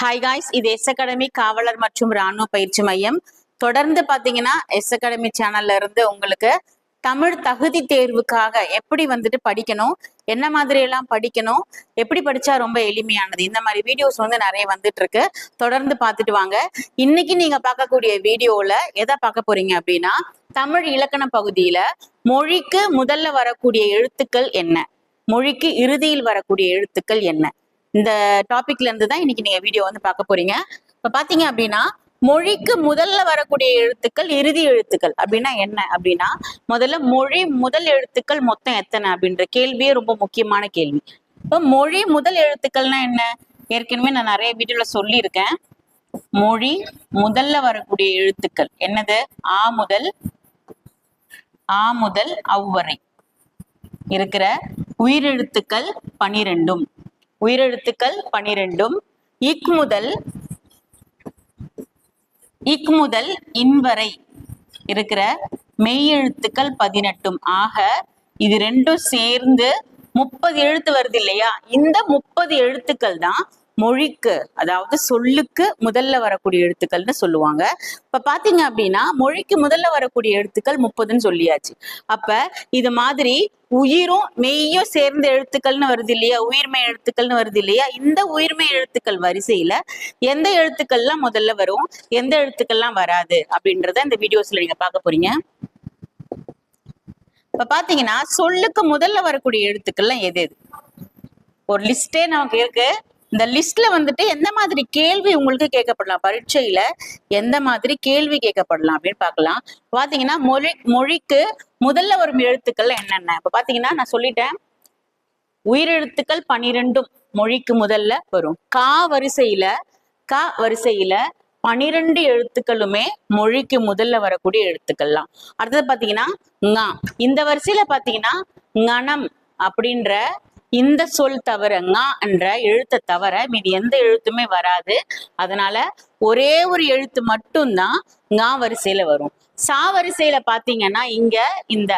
Hi guys இது S academy காவலர் மற்றும் ராணுவ பயிற்சி மையம். தொடர்ந்து பாத்தீங்கன்னா எஸ் அகாடமி சேனல்ல இருந்து உங்களுக்கு தமிழ் தகுதி தேர்வுக்காக எப்படி வந்துட்டு படிக்கணும் என்ன மாதிரி எல்லாம் படிக்கணும் எப்படி படிச்சா ரொம்ப எளிமையானது இந்த மாதிரி வீடியோஸ் வந்து நிறைய வந்துட்டு இருக்கு தொடர்ந்து பார்த்துட்டு வாங்க. இன்னைக்கு நீங்க பார்க்கக்கூடிய வீடியோல எதை பார்க்க போறீங்க அப்படின்னா தமிழ் இலக்கண பகுதியில மொழிக்கு முதல்ல வரக்கூடிய எழுத்துக்கள் என்ன? மொழிக்கு இறுதியில் வரக்கூடிய எழுத்துக்கள் என்ன? இந்த டாபிக்ல இருந்து தான் இன்னைக்கு நீங்க வீடியோ வந்து பார்க்க போறீங்க. இப்ப பாத்தீங்க அப்படின்னா மொழிக்கு முதல்ல வரக்கூடிய எழுத்துக்கள் இறுதி எழுத்துக்கள். அப்படின்னா என்ன? அப்படின்னா முதல்ல மொழி முதல் எழுத்துக்கள் மொத்தம் எத்தனை? அப்படின்ற கேள்வியே ரொம்ப முக்கியமான கேள்வி. இப்போ மொழி முதல் எழுத்துக்கள்னா என்ன? ஏற்கனவே நான் நிறைய வீடியோல சொல்லியிருக்கேன். மொழி முதல்ல வரக்கூடிய எழுத்துக்கள். என்னது? ஆ முதல் ஆ முதல் அவ்வரை இருக்கிற உயிரெழுத்துக்கள் பனிரெண்டும். உயிரெழுத்துக்கள் பனிரெண்டும். இக் முதல் இக் முதல் இருக்கிற மெய்யெழுத்துக்கள் பதினெட்டும். ஆக இது ரெண்டும் சேர்ந்து முப்பது எழுத்து வருது இல்லையா? இந்த முப்பது எழுத்துக்கள் தான் மொழிக்கு அதாவது சொல்லுக்கு முதல்ல வரக்கூடிய எழுத்துக்கள்னு சொல்லுவாங்க. இப்ப பாத்தீங்க அப்படின்னா மொழிக்கு முதல்ல வரக்கூடிய எழுத்துக்கள் முப்பதுன்னு சொல்லியாச்சு. அப்ப இது மாதிரி உயிரும் மெய்யும் சேர்ந்த எழுத்துக்கள்னு வருது இல்லையா? உயிர்மெய் எழுத்துக்கள்னு வருது இல்லையா? இந்த உயிர்மெய் எழுத்துக்கள் வரிசையில எந்த எழுத்துக்கள்லாம் முதல்ல வரும்? எந்த எழுத்துக்கள்லாம் வராது? அப்படின்றத இந்த வீடியோஸ்ல நீங்க பார்க்க போறீங்க. இப்ப பாத்தீங்கன்னா சொல்லுக்கு முதல்ல வரக்கூடிய எழுத்துக்கள்லாம் எது எது? ஒரு லிஸ்டே நமக்கு இருக்கு. இந்த லிஸ்ட்ல வந்துட்டு எந்த மாதிரி கேள்வி உங்களுக்கு கேட்கப்படலாம்? பரீட்சையில எந்த மாதிரி கேள்வி கேட்கப்படலாம் அப்படின்னு பார்க்கலாம். பாத்தீங்கன்னா மொழி மொழிக்கு முதல்ல வரும் எழுத்துக்கள் என்னென்ன? இப்ப பாத்தீங்கன்னா நான் சொல்லிட்டேன். உயிரெழுத்துக்கள் பனிரெண்டும் மொழிக்கு முதல்ல வரும். கா வரிசையில கா வரிசையில பனிரெண்டு எழுத்துக்களுமே மொழிக்கு முதல்ல வரக்கூடிய எழுத்துக்கள்லாம். அடுத்தது பாத்தீங்கன்னா ங. இந்த வரிசையில பாத்தீங்கன்னா கணம் அப்படின்ற இந்த சொல் தவிர என்ற எழுத்தை தவிர மீதி எந்த எழுத்துமே வராது. அதனால ஒரே ஒரு எழுத்து மட்டும்தான் ங வரிசையில வரும். சா வரிசையில பாத்தீங்கன்னா இங்க இந்த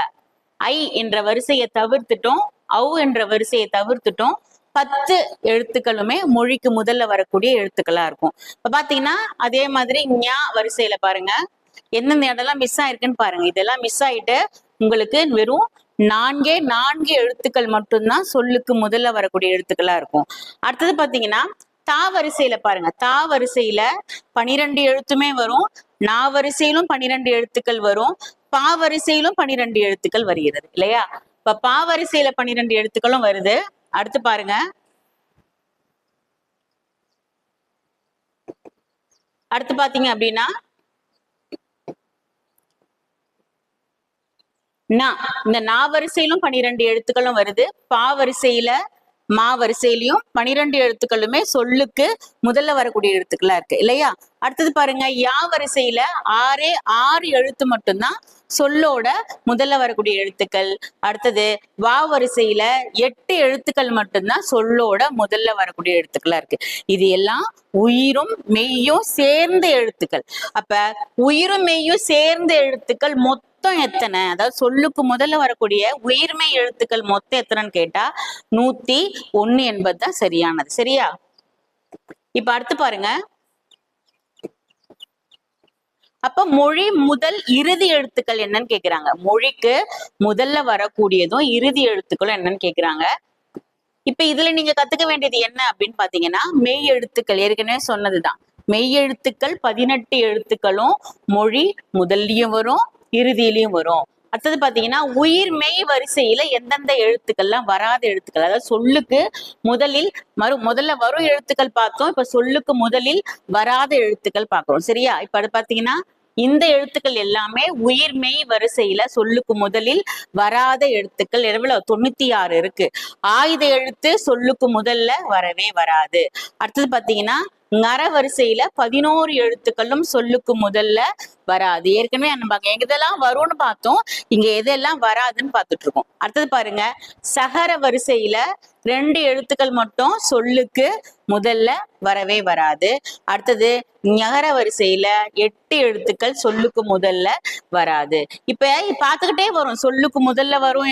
ஐ என்ற வரிசையை தவிர்த்துட்டோம் ஔ என்ற வரிசையை தவிர்த்துட்டோம். பத்து எழுத்துக்களுமே மொழிக்கு முதல்ல வரக்கூடிய எழுத்துக்களா இருக்கும். இப்ப பாத்தீங்கன்னா அதே மாதிரி ஞா வரிசையில பாருங்க. எந்தெந்த இடம்லாம் மிஸ் ஆயிருக்குன்னு பாருங்க. இதெல்லாம் மிஸ் ஆயிட்டு உங்களுக்கு வெறும் நான்கே நான்கு எழுத்துக்கள் மட்டும்தான் சொல்லுக்கு முதல்ல வரக்கூடிய எழுத்துக்களா இருக்கும். அடுத்தது பாத்தீங்கன்னா தா வரிசையில பாருங்க. தா வரிசையில பனிரெண்டு எழுத்துமே வரும். நா வரிசையிலும் பனிரெண்டு எழுத்துக்கள் வரும். பா வரிசையிலும் பனிரெண்டு எழுத்துக்கள் வருகிறது இல்லையா? இப்ப பா வரிசையில பனிரெண்டு எழுத்துக்களும் வருது. அடுத்து பாருங்க. அடுத்து பாத்தீங்க அப்படின்னா நா இந்த நா வரிசையிலும் பனிரெண்டு எழுத்துக்களும் வருது. பா வரிசையில மா வரிசையிலையும் பனிரெண்டு எழுத்துக்களுமே சொல்லுக்கு முதல்ல வரக்கூடிய எழுத்துக்களா இருக்கு இல்லையா? அடுத்தது பாருங்க யா வரிசையில ஆறே ஆறு எழுத்து மட்டும்தான் சொல்லோட முதல்ல வரக்கூடிய எழுத்துக்கள். அடுத்தது வா வரிசையில எட்டு எழுத்துக்கள் மட்டும்தான் சொல்லோட முதல்ல வரக்கூடிய எழுத்துக்களா இருக்கு. இது எல்லாம் உயிரும் மெய்யும் சேர்ந்த எழுத்துக்கள். அப்ப உயிரும் மெய்யும் சேர்ந்த எழுத்துக்கள் மொத்த மொத்தம் எத்தனை? அதாவது சொல்லுக்கு முதல்ல வரக்கூடிய உயிர்மை எழுத்துக்கள் மொத்தம் எத்தனைன்னு கேட்டா நூத்தி ஒன்னு என்பது தான் சரியானது. சரியா? இப்ப அடுத்து பாருங்க. அப்ப மொழி முதல் இறுதி எழுத்துக்கள் என்னன்னு கேக்குறாங்க. மொழிக்கு முதல்ல வரக்கூடியதும் இறுதி எழுத்துக்களும் என்னன்னு கேக்குறாங்க. இப்ப இதுல நீங்க கத்துக்க வேண்டியது என்ன அப்படின்னு பாத்தீங்கன்னா மெய் எழுத்துக்கள். ஏற்கனவே சொன்னதுதான். மெய் எழுத்துக்கள் பதினெட்டு எழுத்துக்களும் மொழி முதல்லையும் வரும் இறுதியிலயும் வரும். அடுத்தது பாத்தீங்கன்னா உயிர் மெய் வரிசையில எந்தெந்த எழுத்துக்கள்லாம் வராத எழுத்துக்கள்? அதாவது சொல்லுக்கு முதலில் மறு முதல்ல வரும் எழுத்துக்கள் பார்த்தோம். இப்ப சொல்லுக்கு முதலில் வராத எழுத்துக்கள் பார்க்கிறோம். சரியா? இப்ப அது பாத்தீங்கன்னா இந்த எழுத்துக்கள் எல்லாமே உயிர் மெய் வரிசையில சொல்லுக்கு முதலில் வராத எழுத்துக்கள். எவ்வளவு? தொண்ணூத்தி ஆறு இருக்கு. ஆயுத எழுத்து சொல்லுக்கு முதல்ல வரவே வராது. அடுத்தது பாத்தீங்கன்னா நர வரிசையில பதினோரு எழுத்துக்களும் சொல்லுக்கு முதல்ல வராது. ஏற்கனவே நம்ம எங்க இதெல்லாம் வரும்னு பார்த்தோம் இங்க எதெல்லாம் வராதுன்னு பார்த்துட்டு இருக்கோம். அடுத்தது பாருங்க சகர வரிசையில ரெண்டு எழுத்துக்கள் மட்டும் சொல்லுக்கு முதல்ல வரவே வராது. அடுத்தது ஞகர வரிசையில எட்டு எழுத்துக்கள் சொல்லுக்கு முதல்ல வராது. இப்ப பார்த்துக்கிட்டே வரும் சொல்லுக்கு முதல்ல வரும்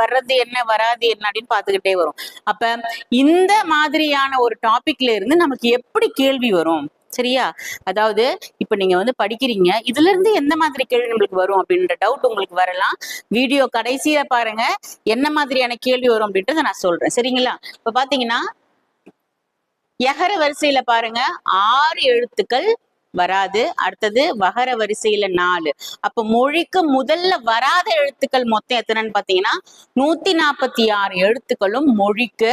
வர்றது என்ன வராது என்ன அப்படின்னு பார்த்துக்கிட்டே வரும். அப்ப இந்த மாதிரியான ஒரு டாபிக்ல இருந்து நமக்கு எப்படி கேள்வி வரும். சரியா? அதாவது இப்ப நீங்க வந்து படிக்கிறீங்க இதுல இருந்து எந்த மாதிரி கேள்வி நம்மளுக்கு வரும் அப்படின்ற டவுட் உங்களுக்கு வரலாம். வீடியோ கடைசியில பாருங்க என்ன மாதிரியான கேள்வி வரும் அப்படின்றத நான் சொல்றேன். சரிங்களா? இப்ப பாத்தீங்கன்னா எகர வரிசையில பாருங்க ஆறு எழுத்துக்கள் வராது. அடுத்தது வகர வரிசையில நாலு. அப்ப மொழிக்கு முதல்ல வராத எழுத்துக்கள் மொத்தம் எத்தனைன்னு பாத்தீங்கன்னா நூத்தி நாற்பத்தி ஆறு எழுத்துக்களும் மொழிக்கு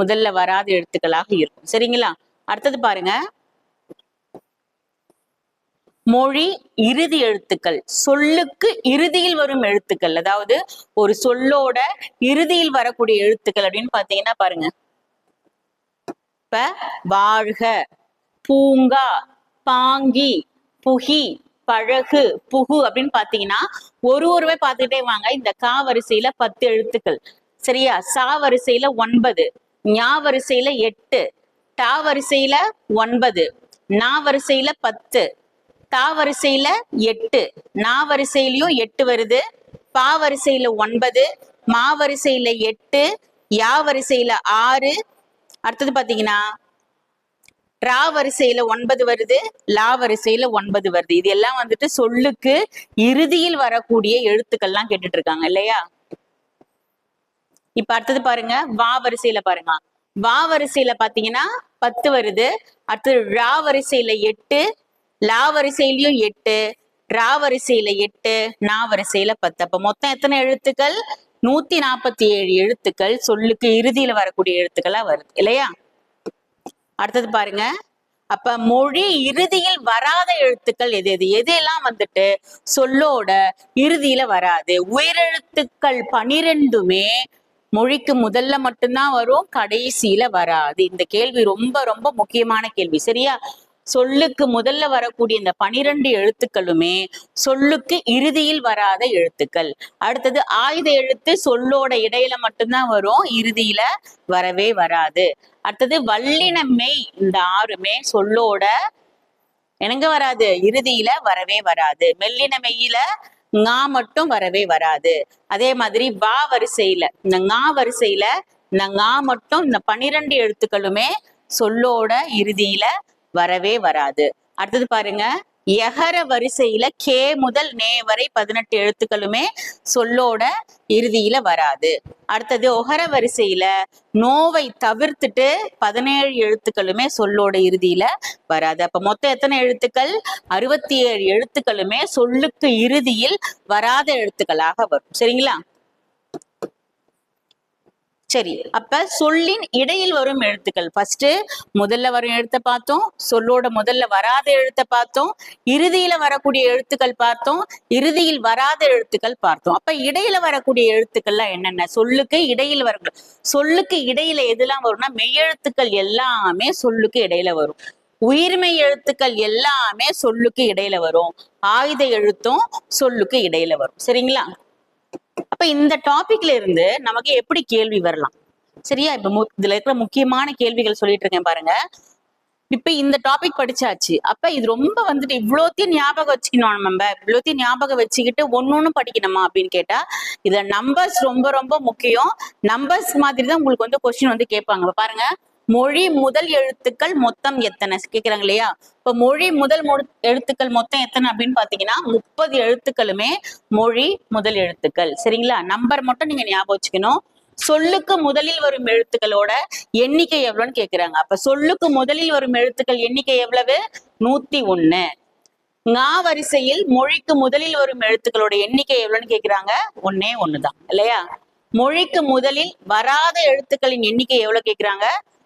முதல்ல வராத எழுத்துக்களாக இருக்கும். சரிங்களா? அடுத்தது பாருங்க. மொழி இறுதி எழுத்துக்கள். சொல்லுக்கு இறுதியில் வரும் எழுத்துக்கள். அதாவது ஒரு சொல்லோட இறுதியில் வரக்கூடிய எழுத்துக்கள் அப்படின்னு பாத்தீங்கன்னா பாருங்க. இப்ப வாழ்க பூங்கா பாங்கி புகி பழகு புகு அப்படின்னு பாத்தீங்கன்னா ஒரு ஒருவே பார்த்துக்கிட்டே வாங்க. இந்த கா வரிசையில பத்து எழுத்துக்கள். சரியா? சா வரிசையில ஒன்பது ஞா வரிசையில எட்டு டா வரிசையில ஒன்பது நா வரிசையில பத்து தா வரிசையில எட்டு நா வரிசையிலயும் எட்டு வருது பா வரிசையில ஒன்பது மா வரிசையில எட்டு யா வரிசையில ஆறு அடுத்தது பாத்தீங்கன்னா ரா வரிசையில ஒன்பது வருது லா வரிசையில ஒன்பது வருது. இது எல்லாம் வந்துட்டு சொல்லுக்கு இறுதியில் வரக்கூடிய எழுத்துக்கள்லாம் கேட்டுட்டு இருக்காங்க இல்லையா? இப்ப அடுத்தது பாருங்க வா வரிசையில பாருங்க. வா வரிசையில பாத்தீங்கன்னா பத்து வருது. அடுத்தது ரா வரிசையில எட்டு லா வரிசையிலயும் எட்டு ரா வரிசையில எட்டு நா வரிசையில பத்து. அப்ப மொத்தம் எத்தனை எழுத்துக்கள்? நூத்தி நாற்பத்தி ஏழு எழுத்துக்கள். சொல்லுக்கு இறுதியில வரக்கூடிய எழுத்துக்களா வருது இல்லையா? அடுத்தது பாருங்க. அப்ப மொழி இறுதியில் வராத எழுத்துக்கள் எது எது? எதெல்லாம் வந்துட்டு? சொல்லோட இறுதியில வராது. உயிரெழுத்துக்கள் பனிரெண்டுமே மொழிக்கு முதல்ல மட்டும்தான் வரும் கடைசியில வராது. இந்த கேள்வி ரொம்ப ரொம்ப முக்கியமான கேள்வி. சரியா? சொல்லுக்கு முதல்ல வரக்கூடிய இந்த பனிரெண்டு எழுத்துக்களுமே சொல்லுக்கு இறுதியில் வராத எழுத்துக்கள். அடுத்தது ஆயுத எழுத்து சொல்லோட இடையில மட்டும்தான் வரும் இறுதியில வரவே வராது. அடுத்தது வல்லின மெய் இந்த ஆறுமே சொல்லோட எனங்க வராது? இறுதியில வரவே வராது. மெல்லின மெய்யில ngா மட்டும் வரவே வராது. அதே மாதிரி வா வரிசையில இந்த ngா வரிசையில இந்த ngா மட்டும் இந்த பனிரெண்டு எழுத்துக்களுமே சொல்லோட இறுதியில வரவே வராது. அடுத்தது பாருங்க. எகர வரிசையில கே முதல் நே வரை பதினெட்டு எழுத்துக்களுமே சொல்லோட இறுதியில வராது. அடுத்தது ஒகர வரிசையில நோவை தவிர்த்துட்டு பதினேழு எழுத்துக்களுமே சொல்லோட இறுதியில வராது. அப்ப மொத்தம் எத்தனை எழுத்துக்கள்? அறுபத்தி ஏழு எழுத்துக்களுமே சொல்லுக்கு இறுதியில் வராத எழுத்துக்களாக வரும். சரிங்களா? சரி அப்ப சொல்லின் இடையில் வரும் எழுத்துக்கள். ஃபர்ஸ்ட் முதல்ல வரும் எழுத்தை பார்த்தோம் சொல்லோட முதல்ல வராத எழுத்தை பார்த்தோம் இறுதியில வரக்கூடிய எழுத்துக்கள் பார்த்தோம் இறுதியில் வராத எழுத்துக்கள் பார்த்தோம். அப்ப இடையில வரக்கூடிய எழுத்துக்கள்லாம் என்னென்ன? சொல்லுக்கு இடையில வர சொல்லுக்கு இடையில எதெல்லாம் வரும்னா மெய்யெழுத்துக்கள் எல்லாமே சொல்லுக்கு இடையில வரும். உயிர்மை எழுத்துக்கள் எல்லாமே சொல்லுக்கு இடையில வரும். ஆயுத எழுத்தும் சொல்லுக்கு இடையில வரும். சரிங்களா? அப்ப இந்த டாபிக்ல இருந்து நமக்கு எப்படி கேள்வி வரலாம்? சரியா? இப்ப இதுல இருக்கிற முக்கியமான கேள்விகள் சொல்லிட்டு இருக்கேன் பாருங்க. இப்ப இந்த டாபிக் படிச்சாச்சு. அப்ப இது ரொம்ப வந்துட்டு இவ்வளோத்தையும் ஞாபகம் வச்சுக்கணும் நம்ம. இவ்வளோத்தையும் ஞாபகம் வச்சுக்கிட்டு ஒன்னொன்னு படிக்கணுமா அப்படின்னு கேட்டா இதுல நம்பர்ஸ் ரொம்ப ரொம்ப முக்கியம். நம்பர்ஸ் மாதிரி தான் உங்களுக்கு வந்து கொஸ்டின் வந்து கேட்பாங்க. பாருங்க. மொழி முதல் எழுத்துக்கள் மொத்தம் எத்தனை? கேக்குறாங்க இல்லையா இப்ப மொழி முதல் எழுத்துக்கள் மொத்தம் எத்தனை அப்படின்னு பாத்தீங்கன்னா முப்பது எழுத்துக்களுமே மொழி முதல் எழுத்துக்கள். சரிங்களா? நம்பர் மட்டும் நீங்க ஞாபகம் வச்சுக்கணும். சொல்லுக்கு முதலில் வரும் எழுத்துக்களோட எண்ணிக்கை எவ்வளவுன்னு கேக்குறாங்க. அப்ப சொல்லுக்கு முதலில் வரும் எழுத்துக்கள் எண்ணிக்கை எவ்வளவு? நூத்தி ஒண்ணு. ஞா வரிசையில் மொழிக்கு முதலில் வரும் எழுத்துக்களோட எண்ணிக்கை எவ்வளவுன்னு கேக்குறாங்க? ஒன்னே ஒண்ணுதான். இல்லையா? மொழிக்கு முதலில் வராத எழுத்துக்களின் எண்ணிக்கை எவ்வளவு கேக்குறாங்க?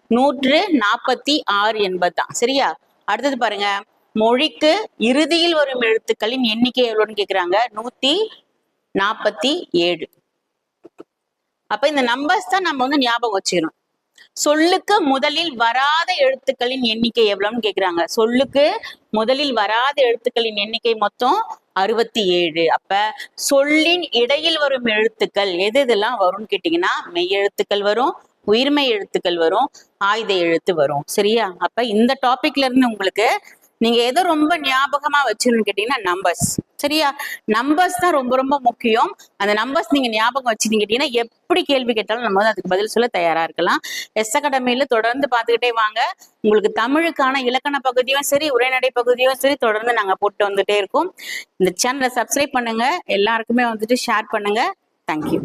நூற்று நாற்பத்தி ஆறு என்பதுதான். சரியா? அடுத்தது பாருங்க. மொழிக்கு இறுதியில் வரும் எழுத்துக்களின் எண்ணிக்கை எவ்வளோன்னு கேட்குறாங்க நூத்தி நாற்பத்தி ஏழு. அப்ப இந்த நம்பர்ஸ் தான் நம்ம வந்து ஞாபகம் வச்சுக்கணும். சொல்லுக்கு முதலில் வராத எழுத்துக்களின் எண்ணிக்கை எவ்வளவுன்னு கேக்குறாங்க. சொல்லுக்கு முதலில் வராத எழுத்துக்களின் எண்ணிக்கை மொத்தம் அறுபத்தி ஏழு. அப்ப சொல்லின் இடையில் வரும் எழுத்துக்கள் எது இதெல்லாம் வரும்னு கேட்டீங்கன்னா மெய் எழுத்துக்கள் வரும் உயிர்மை எழுத்துக்கள் வரும் ஆயுத எழுத்து வரும் சரியா? அப்ப இந்த டாபிக்ல இருந்து உங்களுக்கு நீங்க எதை ரொம்ப ஞாபகமா வச்சிருன்னு கேட்டீங்கன்னா நம்பர்ஸ் சரியா? நம்பர்ஸ் தான் ரொம்ப ரொம்ப முக்கியம். அந்த நம்பர்ஸ் நீங்க ஞாபகம் வச்சிருந்தீங்கன்னா எப்படி கேள்வி கேட்டாலும் நம்ம வந்து அதுக்கு பதில் சொல்ல தயாரா இருக்கலாம். எஸ் அகாடமியில தொடர்ந்து பார்த்துக்கிட்டே வாங்க. உங்களுக்கு தமிழுக்கான இலக்கண பகுதியும் சரி உரைநடை பகுதியும் சரி தொடர்ந்து நாங்க போட்டு வந்துட்டே இருக்கோம். இந்த சேனலை சப்ஸ்கிரைப் பண்ணுங்க. எல்லாருக்குமே வந்துட்டு ஷேர் பண்ணுங்க. தேங்க்யூ